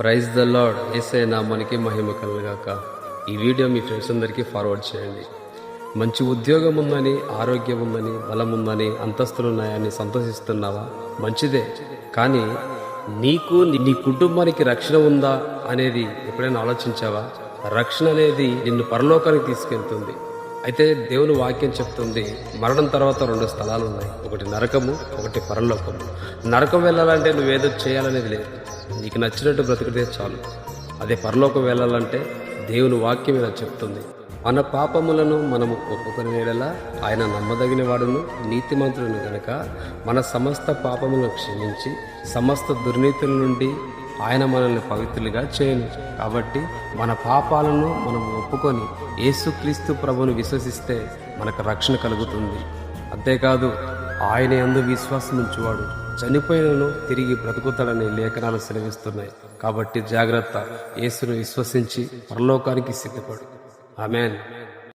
Praise the lord ఏసే నామానికి మహిమ కలుగాక. ఈ వీడియో మీ ఫ్రెండ్స్ అందరికీ ఫార్వర్డ్ చేయండి. మంచి ఉద్యోగం ఉందని ఆరోగ్యం ఉందని బలం ఉందని అంతస్తులు ఉన్నాయని సంతోషిస్తున్నావా? మంచిదే. కానీ నీకు నీ కుటుంబానికి రక్షణ ఉందా అనేది ఎప్పుడైనా ఆలోచించావా? రక్షణ అనేది నిన్ను పరలోకానికి తీసుకెళ్తుంది. అయితే దేవుని వాక్యం చెప్తుంది మరణం తర్వాత రెండు స్థలాలు ఉన్నాయి ఒకటి నరకము ఒకటి పరలోకము. నరకం వెళ్ళాలంటే నువ్వేదో చేయాలనేది లేదు. నీకు నచ్చినట్టు బ్రతికితే చాలు. అదే పరలోకం వెళ్ళాలంటే దేవుని వాక్యం ఇలా చెప్తుంది. మన పాపములను మనము ఒప్పుకొని వేడలా ఆయన నమ్మదగిన వాడును నీతిమంతుడును గనక మన సమస్త పాపములను క్షమించి సమస్త దుర్నీతుల నుండి ఆయన మనల్ని పవిత్రులుగా చేయను. కాబట్టి మన పాపాలను మనం ఒప్పుకొని యేసుక్రీస్తు ప్రభును విశ్వసిస్తే మనకు రక్షణ కలుగుతుంది. అంతేకాదు ఆయన ఎందు విశ్వాసం ఉంచువాడు. చనిపోయినను తిరిగి బ్రతుకుతాడని లేఖనాలు సెలవిస్తున్నాయి. కాబట్టి జాగ్రత్త. యేసును విశ్వసించి పరలోకానికి సిద్ధపడు. ఆమెన్.